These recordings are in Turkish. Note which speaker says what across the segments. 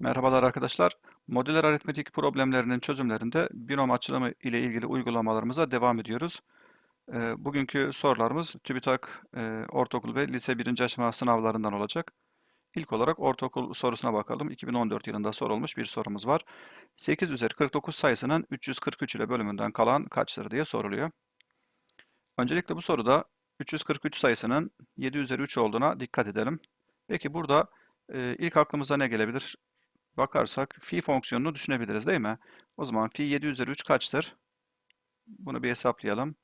Speaker 1: Merhabalar arkadaşlar. Modüler aritmetik problemlerinin çözümlerinde binom açılımı ile ilgili uygulamalarımıza devam ediyoruz. Ee, Bugünkü sorularımız TÜBİTAK e, Ortaokul ve Lise 1. aşama sınavlarından olacak. İlk olarak ortaokul sorusuna bakalım. 2014 yılında sorulmuş bir sorumuz var. 8 üzeri 49 sayısının 343 ile bölümünden kalan kaçtır diye soruluyor. Öncelikle bu soruda 343 sayısının 7 üzeri 3 olduğuna dikkat edelim. Peki burada e, ilk aklımıza ne gelebilir? Bakarsak fi fonksiyonunu düşünebiliriz değil mi? O zaman fi 7 üzeri 3 kaçtır? Bunu bir hesaplayalım.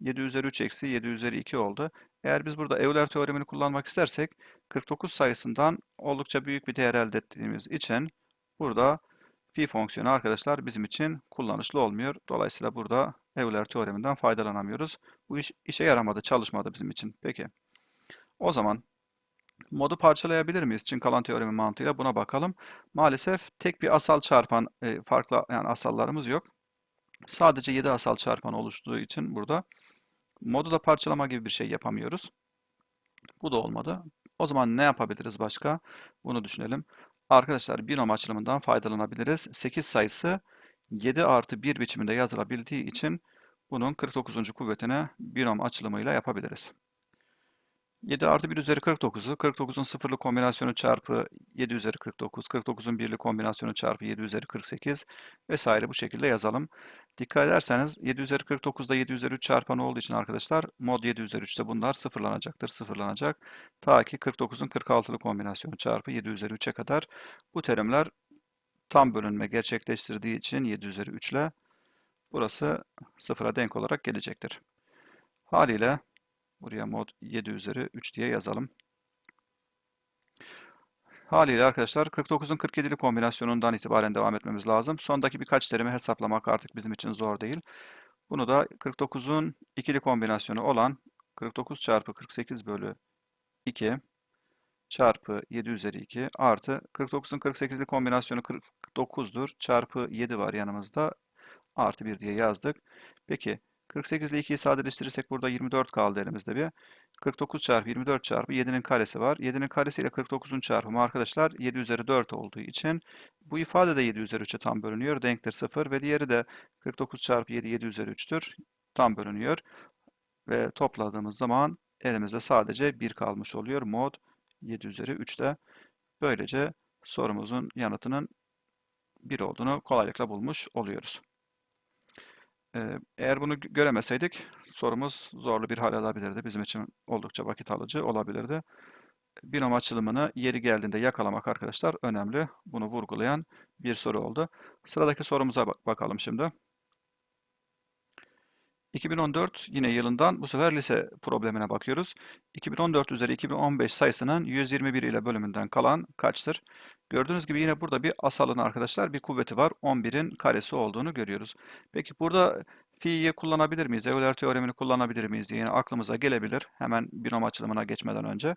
Speaker 1: 7 üzeri 3 eksi 7 üzeri 2 oldu. Eğer biz burada Euler teoremini kullanmak istersek 49 sayısından oldukça büyük bir değer elde ettiğimiz için burada fi fonksiyonu arkadaşlar bizim için kullanışlı olmuyor. Dolayısıyla burada Euler teoreminden faydalanamıyoruz. Bu iş işe yaramadı, çalışmadı bizim için. Peki. O zaman modu parçalayabilir miyiz? Çin kalan teoremi mantığıyla buna bakalım. Maalesef tek bir asal çarpan e, farklı yani asallarımız yok. Sadece 7 asal çarpan oluştuğu için burada modu da parçalama gibi bir şey yapamıyoruz. Bu da olmadı. O zaman ne yapabiliriz başka? Bunu düşünelim. Arkadaşlar binom açılımından faydalanabiliriz. 8 sayısı 7 artı 1 biçiminde yazılabildiği için bunun 49. kuvvetine binom açılımıyla yapabiliriz. 7 artı 1 üzeri 49'u, 49'un sıfırlı kombinasyonu çarpı 7 üzeri 49, 49'un birli kombinasyonu çarpı 7 üzeri 48 vesaire bu şekilde yazalım. Dikkat ederseniz 7 üzeri 49'da 7 üzeri 3 çarpanı olduğu için arkadaşlar mod 7 üzeri 3'te bunlar sıfırlanacaktır, sıfırlanacak. Ta ki 49'un 46'lı kombinasyonu çarpı 7 üzeri 3'e kadar bu terimler tam bölünme gerçekleştirdiği için 7 üzeri 3 ile burası sıfıra denk olarak gelecektir. Haliyle Buraya mod 7 üzeri 3 diye yazalım. Haliyle arkadaşlar 49'un 47'li kombinasyonundan itibaren devam etmemiz lazım. Sondaki birkaç terimi hesaplamak artık bizim için zor değil. Bunu da 49'un ikili kombinasyonu olan 49 çarpı 48 bölü 2 çarpı 7 üzeri 2 artı 49'un 48'li kombinasyonu 49'dur. Çarpı 7 var yanımızda. Artı 1 diye yazdık. Peki 48 ile 2'yi sadeleştirirsek burada 24 kaldı elimizde bir. 49 çarpı 24 çarpı 7'nin karesi var. 7'nin karesi ile 49'un çarpımı arkadaşlar 7 üzeri 4 olduğu için bu ifade de 7 üzeri 3'e tam bölünüyor. Denktir 0 ve diğeri de 49 çarpı 7 7 üzeri 3'tür. Tam bölünüyor. Ve topladığımız zaman elimizde sadece 1 kalmış oluyor. Mod 7 üzeri 3'te. Böylece sorumuzun yanıtının 1 olduğunu kolaylıkla bulmuş oluyoruz. Eğer bunu göremeseydik sorumuz zorlu bir hal alabilirdi. Bizim için oldukça vakit alıcı olabilirdi. Binom açılımını yeri geldiğinde yakalamak arkadaşlar önemli. Bunu vurgulayan bir soru oldu. Sıradaki sorumuza bakalım şimdi. 2014 yine yılından bu sefer lise problemine bakıyoruz. 2014 üzeri 2015 sayısının 121 ile bölümünden kalan kaçtır? Gördüğünüz gibi yine burada bir asalın arkadaşlar bir kuvveti var. 11'in karesi olduğunu görüyoruz. Peki burada fi'yi kullanabilir miyiz? Euler teoremini kullanabilir miyiz diye aklımıza gelebilir. Hemen binom açılımına geçmeden önce.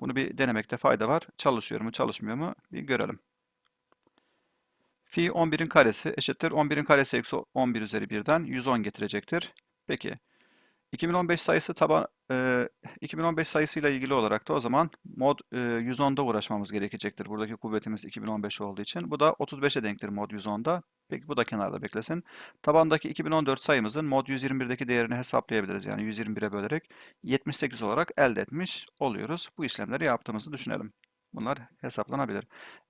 Speaker 1: Bunu bir denemekte fayda var. Çalışıyor mu çalışmıyor mu bir görelim. Fi 11'in karesi eşittir. 11'in karesi eksi 11 üzeri 1'den 110 getirecektir. Peki 2015 sayısı taban e, 2015 sayısıyla ilgili olarak da o zaman mod e, 110'da uğraşmamız gerekecektir. Buradaki kuvvetimiz 2015 olduğu için. Bu da 35'e denktir mod 110'da. Peki bu da kenarda beklesin. Tabandaki 2014 sayımızın mod 121'deki değerini hesaplayabiliriz. Yani 121'e bölerek 78 olarak elde etmiş oluyoruz. Bu işlemleri yaptığımızı düşünelim. Bunlar hesaplanabilir.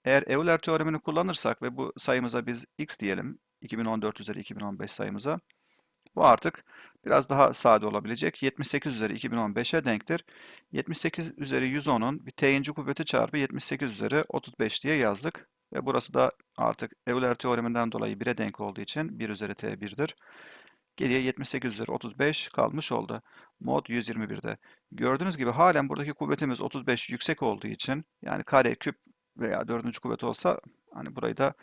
Speaker 1: Eğer Euler teoremini kullanırsak ve bu sayımıza biz x diyelim. 2014 üzeri 2015 sayımıza. Bu artık biraz daha sade olabilecek. 78 üzeri 2015'e denktir. 78 üzeri 110'un bir t'inci kuvveti çarpı 78 üzeri 35 diye yazdık. Ve burası da artık Euler teoreminden dolayı 1'e denk olduğu için 1 üzeri t 1'dir. Geriye 78 üzeri 35 kalmış oldu. Mod 121'de. Gördüğünüz gibi halen buradaki kuvvetimiz 35 yüksek olduğu için yani kare, küp veya dördüncü kuvvet olsa hani burayı da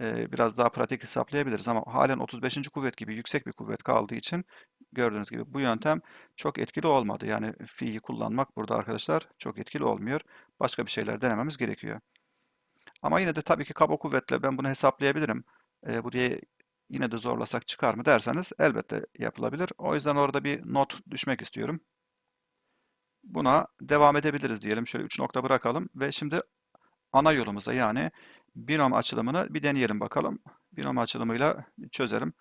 Speaker 1: biraz daha pratik hesaplayabiliriz. Ama halen 35. kuvvet gibi yüksek bir kuvvet kaldığı için gördüğünüz gibi bu yöntem çok etkili olmadı. Yani fi'yi kullanmak burada arkadaşlar çok etkili olmuyor. Başka bir şeyler denememiz gerekiyor. Ama yine de tabii ki kaba kuvvetle ben bunu hesaplayabilirim. E, buraya yine de zorlasak çıkar mı derseniz elbette yapılabilir. O yüzden orada bir not düşmek istiyorum. Buna devam edebiliriz diyelim. Şöyle 3 nokta bırakalım ve şimdi ana yolumuza yani binom açılımını bir deneyelim bakalım. Binom açılımıyla çözelim.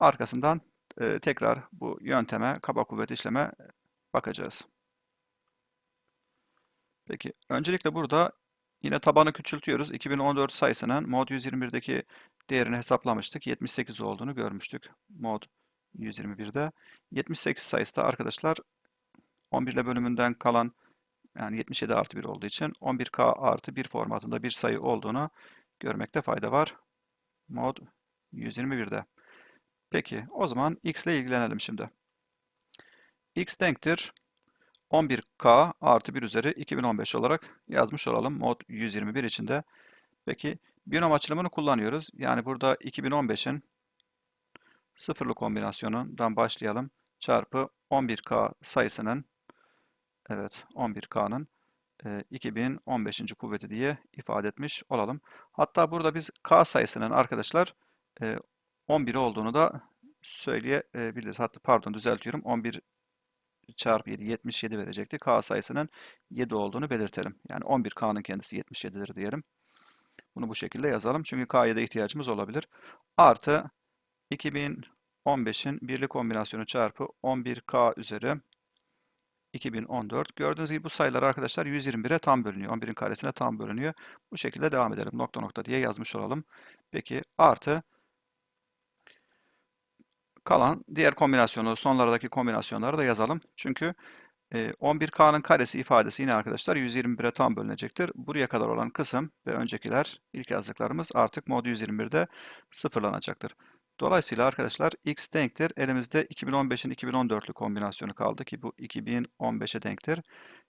Speaker 1: Arkasından e, tekrar bu yönteme, kaba kuvvet işleme bakacağız. Peki, öncelikle burada yine tabanı küçültüyoruz. 2014 sayısının mod 121'deki değerini hesaplamıştık. 78 olduğunu görmüştük. Mod 121'de. 78 sayısı da arkadaşlar 11 ile bölümünden kalan yani 77 artı 1 olduğu için 11K artı 1 formatında bir sayı olduğunu görmekte fayda var. Mod 121'de. Peki o zaman x ile ilgilenelim şimdi. x denktir 11K artı 1 üzeri 2015 olarak yazmış olalım mod 121 içinde. Peki binom açılımını kullanıyoruz. Yani burada 2015'in sıfırlı kombinasyonundan başlayalım. Çarpı 11K sayısının evet 11K'nın 2015. kuvveti diye ifade etmiş olalım. Hatta burada biz K sayısının arkadaşlar 11 olduğunu da söyleyebiliriz. Hatta pardon düzeltiyorum. 11 çarpı 7 77 verecekti. K sayısının 7 olduğunu belirtelim. Yani 11K'nın kendisi 77'dir diyelim. Bunu bu şekilde yazalım. Çünkü K'ya da ihtiyacımız olabilir. Artı 2015'in birli kombinasyonu çarpı 11K üzeri 2014. Gördüğünüz gibi bu sayılar arkadaşlar 121'e tam bölünüyor. 11'in karesine tam bölünüyor. Bu şekilde devam edelim. Nokta nokta diye yazmış olalım. Peki artı kalan diğer kombinasyonu, sonlardaki kombinasyonları da yazalım. Çünkü 11K'nın karesi ifadesi yine arkadaşlar 121'e tam bölünecektir. Buraya kadar olan kısım ve öncekiler ilk yazdıklarımız artık mod 121'de sıfırlanacaktır. Dolayısıyla arkadaşlar x denktir. Elimizde 2015'in 2014'lü kombinasyonu kaldı ki bu 2015'e denktir.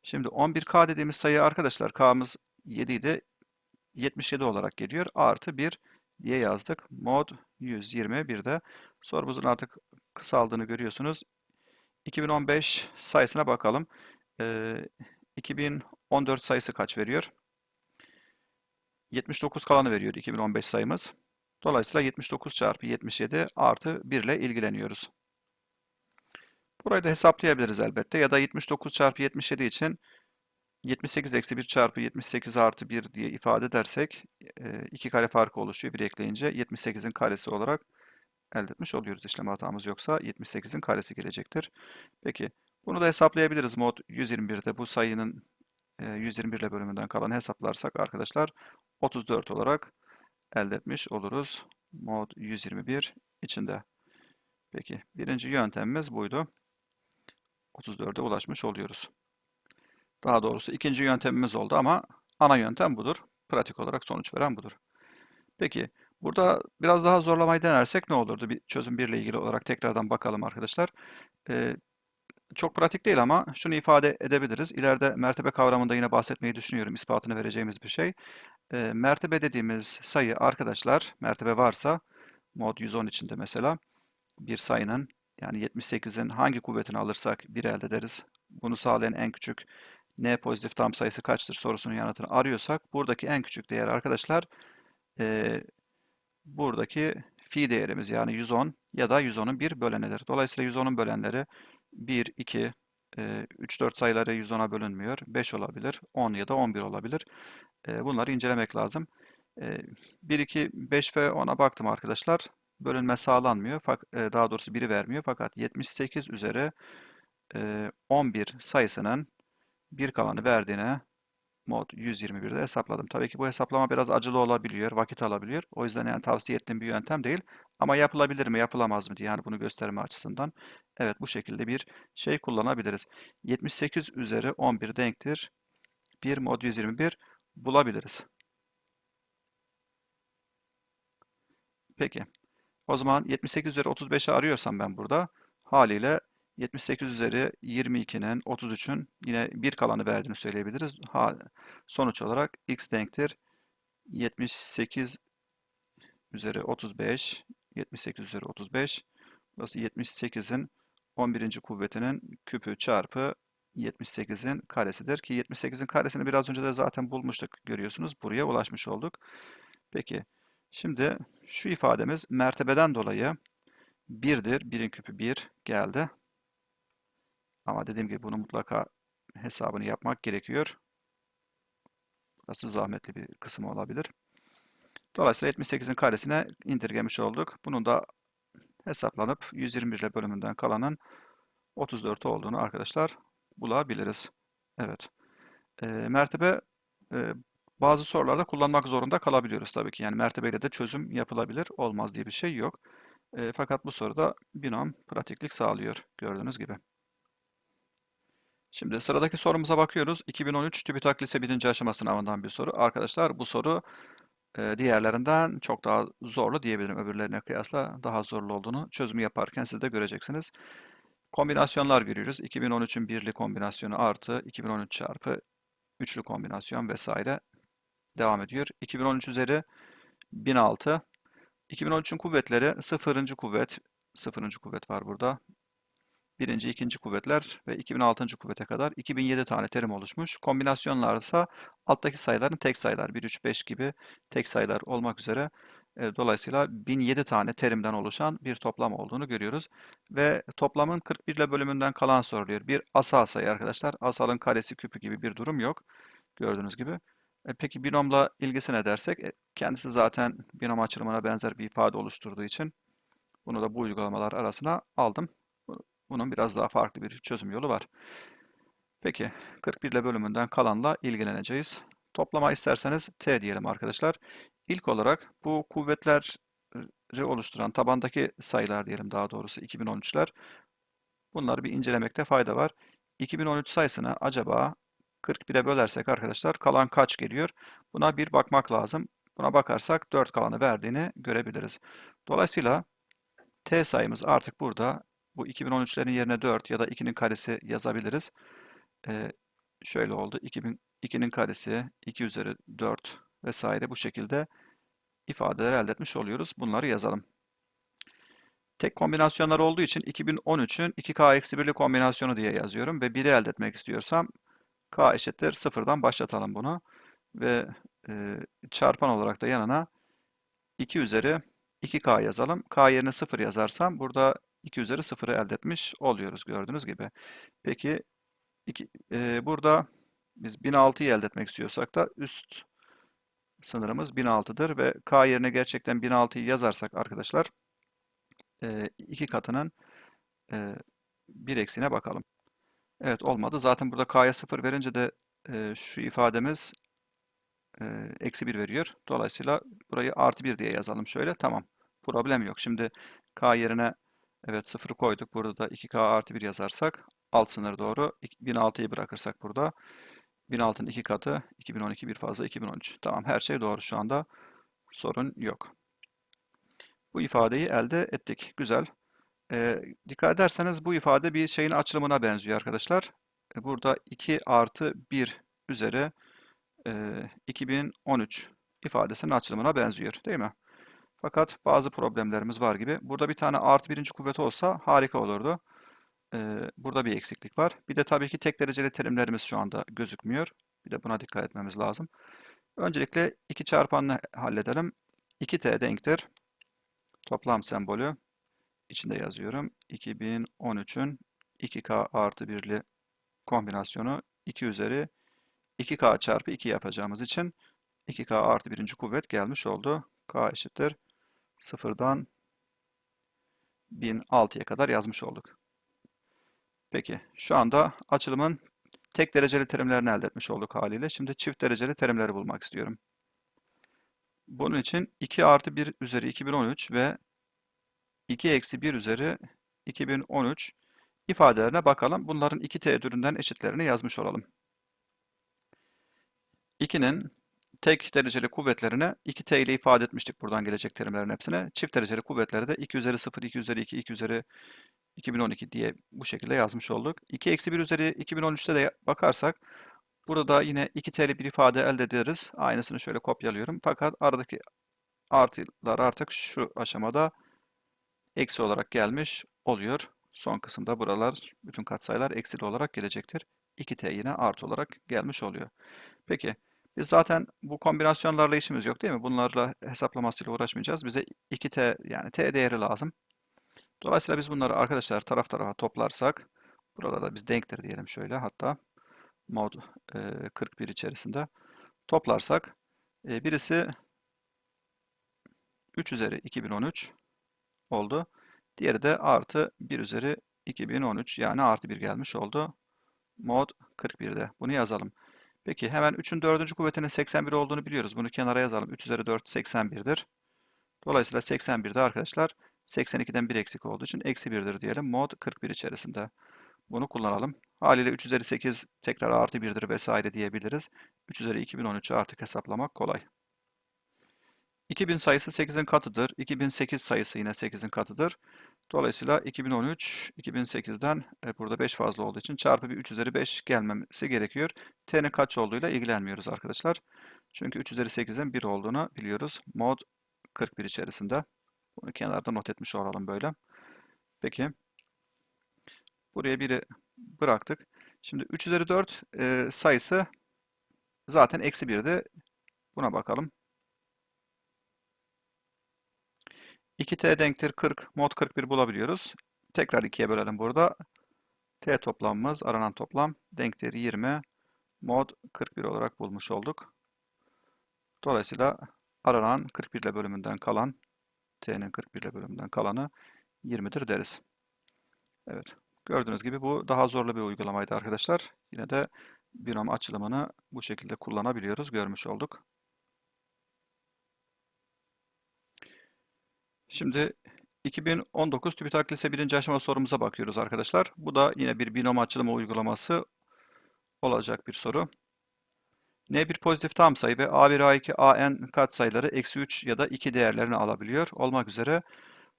Speaker 1: Şimdi 11k dediğimiz sayı arkadaşlar k'mız 7 idi. 77 olarak geliyor. Artı 1 diye yazdık. Mod 121'de sorumuzun artık kısaldığını görüyorsunuz. 2015 sayısına bakalım. Ee, 2014 sayısı kaç veriyor? 79 kalanı veriyor 2015 sayımız. Dolayısıyla 79 çarpı 77 artı 1 ile ilgileniyoruz. Burayı da hesaplayabiliriz elbette. Ya da 79 çarpı 77 için 78 eksi 1 çarpı 78 artı 1 diye ifade edersek 2 kare farkı oluşuyor. 1 ekleyince 78'in karesi olarak elde etmiş oluyoruz. İşlem hatamız yoksa 78'in karesi gelecektir. Peki bunu da hesaplayabiliriz. Mod 121'de bu sayının 121 ile bölümünden kalanı hesaplarsak arkadaşlar 34 olarak elde etmiş oluruz. Mod 121 içinde. Peki birinci yöntemimiz buydu. 34'e ulaşmış oluyoruz. Daha doğrusu ikinci yöntemimiz oldu ama ana yöntem budur. Pratik olarak sonuç veren budur. Peki burada biraz daha zorlamayı denersek ne olurdu? Bir çözüm 1 ile ilgili olarak tekrardan bakalım arkadaşlar. Ee, çok pratik değil ama şunu ifade edebiliriz. İleride mertebe kavramında yine bahsetmeyi düşünüyorum. İspatını vereceğimiz bir şey. E, mertebe dediğimiz sayı arkadaşlar, mertebe varsa mod 110 içinde mesela bir sayının yani 78'in hangi kuvvetini alırsak bir elde ederiz. Bunu sağlayan en küçük n pozitif tam sayısı kaçtır sorusunun yanıtını arıyorsak buradaki en küçük değer arkadaşlar e, buradaki fi değerimiz yani 110 ya da 110'un bir bölenidir. Dolayısıyla 110'un bölenleri 1, 2, 3, 4 sayıları 110'a bölünmüyor. 5 olabilir, 10 ya da 11 olabilir. Bunları incelemek lazım. 1, 2, 5 ve 10'a baktım arkadaşlar. Bölünme sağlanmıyor. Daha doğrusu biri vermiyor. Fakat 78 üzeri 11 sayısının bir kalanı verdiğine mod 121'de hesapladım. Tabii ki bu hesaplama biraz acılı olabiliyor, vakit alabiliyor. O yüzden yani tavsiye ettiğim bir yöntem değil. Ama yapılabilir mi, yapılamaz mı diye yani bunu gösterme açısından. Evet bu şekilde bir şey kullanabiliriz. 78 üzeri 11 denktir. 1 mod 121 bulabiliriz. Peki. O zaman 78 üzeri 35'i arıyorsam ben burada haliyle 78 üzeri 22'nin 33'ün yine bir kalanı verdiğini söyleyebiliriz. Ha, sonuç olarak x denktir 78 üzeri 35 78 üzeri 35 burası 78'in 11. kuvvetinin küpü çarpı 78'in karesidir ki 78'in karesini biraz önce de zaten bulmuştuk görüyorsunuz. Buraya ulaşmış olduk. Peki şimdi şu ifademiz mertebeden dolayı 1'dir. 1'in küpü 1 geldi. Ama dediğim gibi bunu mutlaka hesabını yapmak gerekiyor. Burası zahmetli bir kısım olabilir. Dolayısıyla 78'in karesine indirgemiş olduk. Bunun da hesaplanıp 121 ile bölümünden kalanın 34 olduğunu arkadaşlar bulabiliriz. Evet. E, mertebe e, bazı sorularda kullanmak zorunda kalabiliyoruz tabii ki. Yani mertebeyle de çözüm yapılabilir. Olmaz diye bir şey yok. E, fakat bu soruda binom pratiklik sağlıyor gördüğünüz gibi. Şimdi sıradaki sorumuza bakıyoruz. 2013 TÜBİTAK Lise 1. aşama sınavından bir soru. Arkadaşlar bu soru e, diğerlerinden çok daha zorlu diyebilirim. Öbürlerine kıyasla daha zorlu olduğunu çözümü yaparken siz de göreceksiniz. Kombinasyonlar görüyoruz. 2013'ün birli kombinasyonu artı 2013 çarpı üçlü kombinasyon vesaire devam ediyor. 2013 üzeri 1006. 2013'ün kuvvetleri 0. kuvvet, 0. kuvvet var burada. Birinci, ikinci kuvvetler ve 2006. kuvvete kadar 2007 tane terim oluşmuş. Kombinasyonlar ise alttaki sayıların tek sayılar 1, 3, 5 gibi tek sayılar olmak üzere e, dolayısıyla 1007 tane terimden oluşan bir toplam olduğunu görüyoruz. Ve toplamın 41 ile bölümünden kalan soruluyor. Bir asal sayı arkadaşlar. Asalın karesi küpü gibi bir durum yok. Gördüğünüz gibi. E, peki binomla ilgisi ne dersek? E, kendisi zaten binom açılımına benzer bir ifade oluşturduğu için bunu da bu uygulamalar arasına aldım. Bunun biraz daha farklı bir çözüm yolu var. Peki 41 ile bölümünden kalanla ilgileneceğiz. Toplama isterseniz T diyelim arkadaşlar. İlk olarak bu kuvvetleri oluşturan tabandaki sayılar diyelim daha doğrusu 2013'ler. Bunları bir incelemekte fayda var. 2013 sayısını acaba 41'e bölersek arkadaşlar kalan kaç geliyor? Buna bir bakmak lazım. Buna bakarsak 4 kalanı verdiğini görebiliriz. Dolayısıyla T sayımız artık burada bu 2013'lerin yerine 4 ya da 2'nin karesi yazabiliriz. Ee, şöyle oldu. 2000, 2'nin karesi, 2 üzeri 4 vesaire bu şekilde ifadeler elde etmiş oluyoruz. Bunları yazalım. Tek kombinasyonlar olduğu için 2013'ün 2K-1'li kombinasyonu diye yazıyorum ve 1'i elde etmek istiyorsam K eşittir 0'dan başlatalım bunu. Ve e, çarpan olarak da yanına 2 üzeri 2K yazalım. K yerine 0 yazarsam burada 2 üzeri 0'ı elde etmiş oluyoruz gördüğünüz gibi. Peki iki, e, burada biz 1006'yı elde etmek istiyorsak da üst sınırımız 1006'dır ve K yerine gerçekten 1006'yı yazarsak arkadaşlar e, iki katının e, bir eksiğine bakalım. Evet olmadı. Zaten burada K'ya 0 verince de e, şu ifademiz eksi 1 veriyor. Dolayısıyla burayı artı 1 diye yazalım şöyle. Tamam. Problem yok. Şimdi K yerine Evet 0'ı koyduk. Burada da 2K artı 1 yazarsak alt sınır doğru. 1006'yı bırakırsak burada 1006'ın 2 katı 2012 bir fazla 2013. Tamam her şey doğru şu anda. Sorun yok. Bu ifadeyi elde ettik. Güzel. Ee, dikkat ederseniz bu ifade bir şeyin açılımına benziyor arkadaşlar. Ee, burada 2 artı 1 üzeri e, 2013 ifadesinin açılımına benziyor değil mi? Fakat bazı problemlerimiz var gibi. Burada bir tane artı birinci kuvveti olsa harika olurdu. Ee, burada bir eksiklik var. Bir de tabii ki tek dereceli terimlerimiz şu anda gözükmüyor. Bir de buna dikkat etmemiz lazım. Öncelikle 2 çarpanını halledelim. 2t denktir. Toplam sembolü içinde yazıyorum. 2013'ün 2k artı 1'li kombinasyonu 2 üzeri 2k çarpı 2 yapacağımız için 2k artı birinci kuvvet gelmiş oldu. k eşittir sıfırdan 1006'ya kadar yazmış olduk. Peki şu anda açılımın tek dereceli terimlerini elde etmiş olduk haliyle. Şimdi çift dereceli terimleri bulmak istiyorum. Bunun için 2 artı 1 üzeri 2013 ve 2 eksi 1 üzeri 2013 ifadelerine bakalım. Bunların iki teğdüründen eşitlerini yazmış olalım. 2'nin tek dereceli kuvvetlerine 2t ile ifade etmiştik buradan gelecek terimlerin hepsine. Çift dereceli kuvvetleri de 2 üzeri 0, 2 üzeri 2, 2 üzeri 2012 diye bu şekilde yazmış olduk. 2 eksi 1 üzeri 2013'te de bakarsak burada da yine 2t'li bir ifade elde ederiz. Aynısını şöyle kopyalıyorum. Fakat aradaki artılar artık şu aşamada eksi olarak gelmiş oluyor. Son kısımda buralar bütün katsayılar eksili olarak gelecektir. 2t yine artı olarak gelmiş oluyor. Peki biz zaten bu kombinasyonlarla işimiz yok değil mi? Bunlarla hesaplamasıyla uğraşmayacağız. Bize 2t yani t değeri lazım. Dolayısıyla biz bunları arkadaşlar taraf tarafa toplarsak burada da biz denktir diyelim şöyle hatta mod 41 içerisinde toplarsak birisi 3 üzeri 2013 oldu. Diğeri de artı 1 üzeri 2013 yani artı 1 gelmiş oldu. Mod 41'de. Bunu yazalım. Peki hemen 3'ün 4. kuvvetinin 81 olduğunu biliyoruz. Bunu kenara yazalım. 3 üzeri 4 81'dir. Dolayısıyla 81'de arkadaşlar 82'den 1 eksik olduğu için eksi 1'dir diyelim. Mod 41 içerisinde. Bunu kullanalım. Haliyle 3 üzeri 8 tekrar artı 1'dir vesaire diyebiliriz. 3 üzeri 2013'ü artık hesaplamak kolay. 2000 sayısı 8'in katıdır. 2008 sayısı yine 8'in katıdır. Dolayısıyla 2013, 2008'den e, burada 5 fazla olduğu için çarpı bir 3 üzeri 5 gelmemesi gerekiyor. T'nin kaç olduğuyla ilgilenmiyoruz arkadaşlar. Çünkü 3 üzeri 8'in 1 olduğunu biliyoruz. Mod 41 içerisinde. Bunu kenarda not etmiş olalım böyle. Peki. Buraya 1'i bıraktık. Şimdi 3 üzeri 4 e, sayısı zaten eksi 1'di. Buna bakalım. 2t denktir 40, mod 41 bulabiliyoruz. Tekrar 2'ye bölelim burada. t toplamımız, aranan toplam denktir 20, mod 41 olarak bulmuş olduk. Dolayısıyla aranan 41 ile bölümünden kalan, t'nin 41 ile bölümünden kalanı 20'dir deriz. Evet, gördüğünüz gibi bu daha zorlu bir uygulamaydı arkadaşlar. Yine de binom açılımını bu şekilde kullanabiliyoruz, görmüş olduk. Şimdi 2019 TÜBİTAK Lise 1. aşama sorumuza bakıyoruz arkadaşlar. Bu da yine bir binom açılımı uygulaması olacak bir soru. N bir pozitif tam sayı ve A1, A2, AN katsayıları eksi 3 ya da 2 değerlerini alabiliyor. Olmak üzere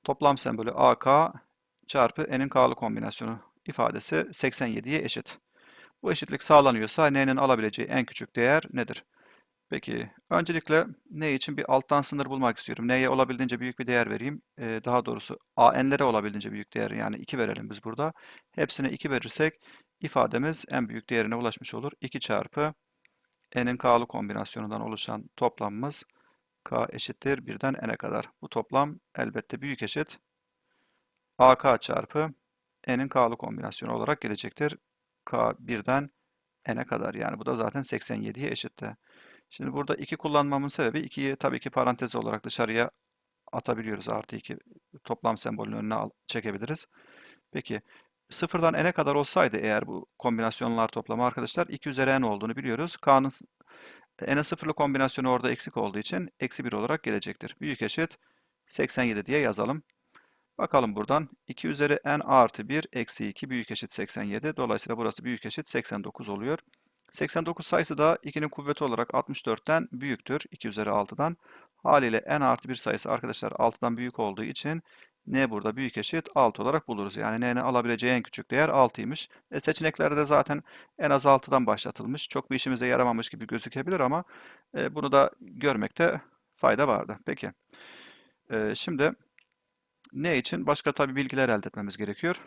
Speaker 1: toplam sembolü AK çarpı N'in K'lı kombinasyonu ifadesi 87'ye eşit. Bu eşitlik sağlanıyorsa N'nin alabileceği en küçük değer nedir? Peki, öncelikle n için bir alttan sınır bulmak istiyorum. n'ye olabildiğince büyük bir değer vereyim. Ee, daha doğrusu a'n'lere olabildiğince büyük değer yani 2 verelim biz burada. Hepsine 2 verirsek ifademiz en büyük değerine ulaşmış olur. 2 çarpı n'in k'lı kombinasyonundan oluşan toplamımız k eşittir 1'den n'e kadar. Bu toplam elbette büyük eşit ak çarpı n'in k'lı kombinasyonu olarak gelecektir. k 1'den n'e kadar yani bu da zaten 87'ye eşitti. Şimdi burada 2 kullanmamın sebebi 2'yi tabii ki parantez olarak dışarıya atabiliyoruz. Artı 2 toplam sembolünün önüne çekebiliriz. Peki sıfırdan n'e kadar olsaydı eğer bu kombinasyonlar toplamı arkadaşlar 2 üzeri n olduğunu biliyoruz. K'nın n'e sıfırlı kombinasyonu orada eksik olduğu için eksi 1 olarak gelecektir. Büyük eşit 87 diye yazalım. Bakalım buradan 2 üzeri n artı 1 eksi 2 büyük eşit 87. Dolayısıyla burası büyük eşit 89 oluyor. 89 sayısı da 2'nin kuvveti olarak 64'ten büyüktür. 2 üzeri 6'dan. Haliyle n artı 1 sayısı arkadaşlar 6'dan büyük olduğu için n burada büyük eşit 6 olarak buluruz. Yani n'nin alabileceği en küçük değer 6'ymış. E seçeneklerde de zaten en az 6'dan başlatılmış. Çok bir işimize yaramamış gibi gözükebilir ama e, bunu da görmekte fayda vardı. Peki. E, şimdi ne için? Başka tabi bilgiler elde etmemiz gerekiyor.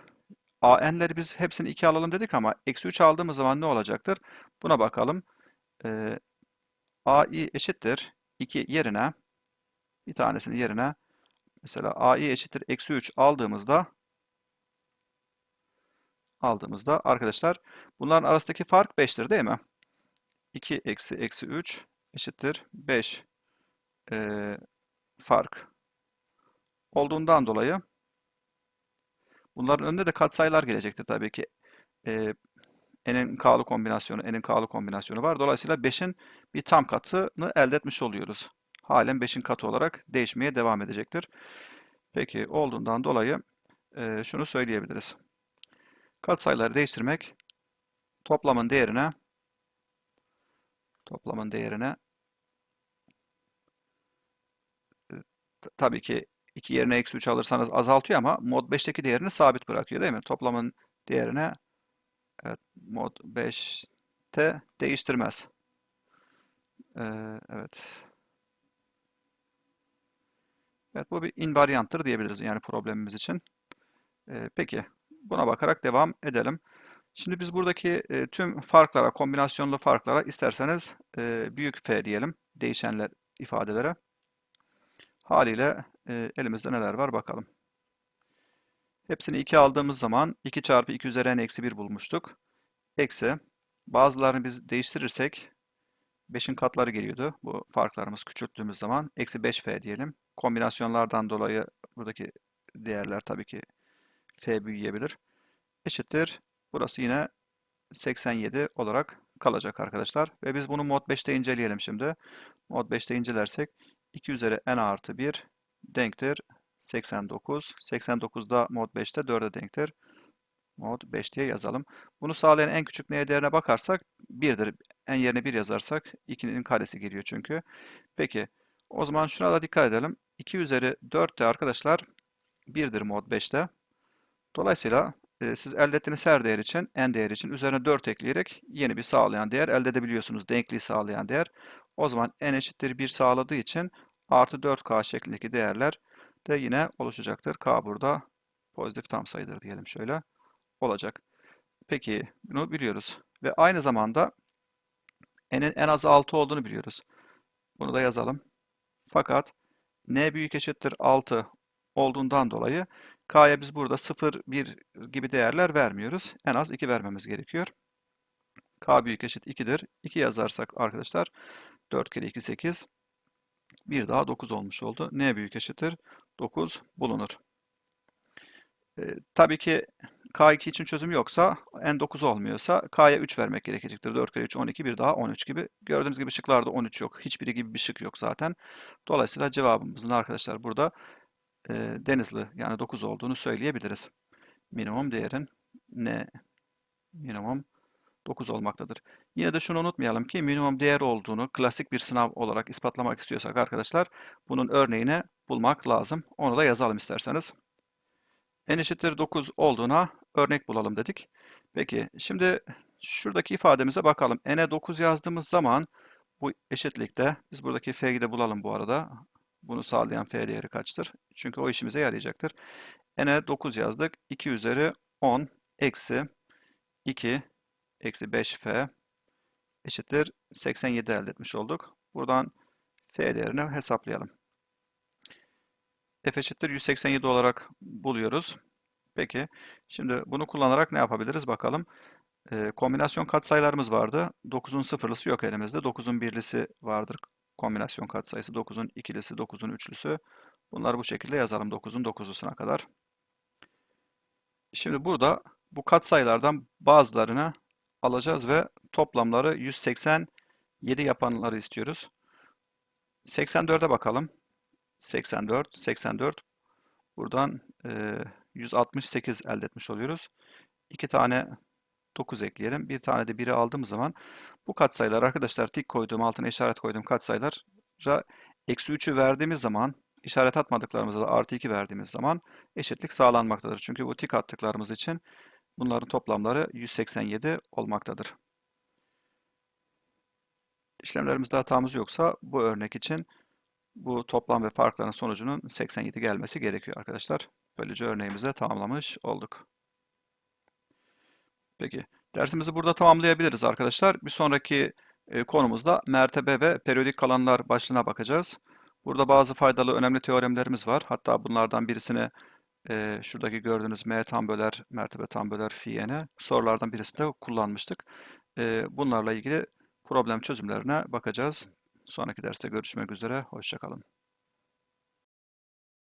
Speaker 1: AN'leri biz hepsini 2 alalım dedik ama eksi 3 aldığımız zaman ne olacaktır? Buna bakalım. Ee, AI eşittir 2 yerine bir tanesinin yerine mesela AI eşittir eksi 3 aldığımızda aldığımızda arkadaşlar bunların arasındaki fark 5'tir değil mi? 2 eksi eksi 3 eşittir 5 e, fark olduğundan dolayı Bunların önünde de katsayılar gelecektir tabii ki. Ee, n'in k'lı kombinasyonu, n'in k'lı kombinasyonu var. Dolayısıyla 5'in bir tam katını elde etmiş oluyoruz. Halen 5'in katı olarak değişmeye devam edecektir. Peki olduğundan dolayı e, şunu söyleyebiliriz. Katsayıları değiştirmek toplamın değerine toplamın değerine e, tabii ki 2 yerine eksi 3 alırsanız azaltıyor ama mod 5'teki değerini sabit bırakıyor değil mi? Toplamın değerine evet, mod 5'te değiştirmez. Ee, evet. Evet bu bir invarianttır diyebiliriz yani problemimiz için. Ee, peki buna bakarak devam edelim. Şimdi biz buradaki e, tüm farklara, kombinasyonlu farklara isterseniz e, büyük F diyelim değişenler ifadelere. Haliyle e, elimizde neler var bakalım. Hepsini 2 aldığımız zaman 2 çarpı 2 üzeri n eksi 1 bulmuştuk. Eksi bazılarını biz değiştirirsek 5'in katları geliyordu. Bu farklarımız küçülttüğümüz zaman eksi 5f diyelim. kombinasyonlardan dolayı buradaki değerler tabii ki f büyüyebilir. Eşittir. Burası yine 87 olarak kalacak arkadaşlar. Ve biz bunu mod 5'te inceleyelim şimdi. Mod 5'te incelersek 2 üzeri n artı 1 denktir 89. 89 da mod 5'te 4'e denktir. Mod 5 diye yazalım. Bunu sağlayan en küçük neye değerine bakarsak 1'dir. En yerine 1 yazarsak 2'nin karesi geliyor çünkü. Peki o zaman şuna da dikkat edelim. 2 üzeri 4 de arkadaşlar 1'dir mod 5'te. Dolayısıyla e, siz elde ettiğiniz her değer için, n değer için üzerine 4 ekleyerek yeni bir sağlayan değer elde edebiliyorsunuz. Denkliği sağlayan değer. O zaman n eşittir 1 sağladığı için artı 4k şeklindeki değerler de yine oluşacaktır. K burada pozitif tam sayıdır diyelim şöyle olacak. Peki bunu biliyoruz. Ve aynı zamanda n'in en az 6 olduğunu biliyoruz. Bunu da yazalım. Fakat n büyük eşittir 6 olduğundan dolayı k'ya biz burada 0, 1 gibi değerler vermiyoruz. En az 2 vermemiz gerekiyor. k büyük eşit 2'dir. 2 yazarsak arkadaşlar 4 kere 2 8. Bir daha 9 olmuş oldu. n büyük eşittir 9 bulunur. Ee, tabii ki K2 için çözüm yoksa, N9 olmuyorsa K'ya 3 vermek gerekecektir. 4 kere 3 12, bir daha 13 gibi. Gördüğünüz gibi şıklarda 13 yok. Hiçbiri gibi bir şık yok zaten. Dolayısıyla cevabımızın arkadaşlar burada e, Denizli yani 9 olduğunu söyleyebiliriz. Minimum değerin ne? Minimum 9 olmaktadır. Yine de şunu unutmayalım ki minimum değer olduğunu klasik bir sınav olarak ispatlamak istiyorsak arkadaşlar bunun örneğini bulmak lazım. Onu da yazalım isterseniz n eşittir 9 olduğuna örnek bulalım dedik. Peki şimdi şuradaki ifademize bakalım. n'e 9 yazdığımız zaman bu eşitlikte biz buradaki f'yi de bulalım bu arada. Bunu sağlayan f değeri kaçtır? Çünkü o işimize yarayacaktır. n'e 9 yazdık. 2 üzeri 10 eksi 2 eksi 5f eşittir 87 elde etmiş olduk. Buradan f değerini hesaplayalım f eşittir 187 olarak buluyoruz. Peki, şimdi bunu kullanarak ne yapabiliriz bakalım. E, kombinasyon katsayılarımız vardı. 9'un sıfırlısı yok elimizde. 9'un birlisi vardır. Kombinasyon katsayısı 9'un ikilisi, 9'un üçlüsü. Bunları bu şekilde yazalım 9'un 9'lusuna kadar. Şimdi burada bu katsayılardan bazılarını alacağız ve toplamları 187 yapanları istiyoruz. 84'e bakalım. 84, 84. Buradan e, 168 elde etmiş oluyoruz. İki tane 9 ekleyelim. Bir tane de 1'i aldığımız zaman bu katsayılar arkadaşlar tik koyduğum altına işaret koyduğum katsayılara eksi 3'ü verdiğimiz zaman işaret atmadıklarımıza da artı 2 verdiğimiz zaman eşitlik sağlanmaktadır. Çünkü bu tik attıklarımız için bunların toplamları 187 olmaktadır. İşlemlerimizde hatamız yoksa bu örnek için bu toplam ve farkların sonucunun 87 gelmesi gerekiyor arkadaşlar. Böylece örneğimizi tamamlamış olduk. Peki, dersimizi burada tamamlayabiliriz arkadaşlar. Bir sonraki e, konumuzda mertebe ve periyodik kalanlar başlığına bakacağız. Burada bazı faydalı, önemli teoremlerimiz var. Hatta bunlardan birisini e, şuradaki gördüğünüz m tam böler, mertebe tam böler fiyene sorulardan birisinde kullanmıştık. E, bunlarla ilgili problem çözümlerine bakacağız. Sonraki derste görüşmek üzere. Hoşçakalın.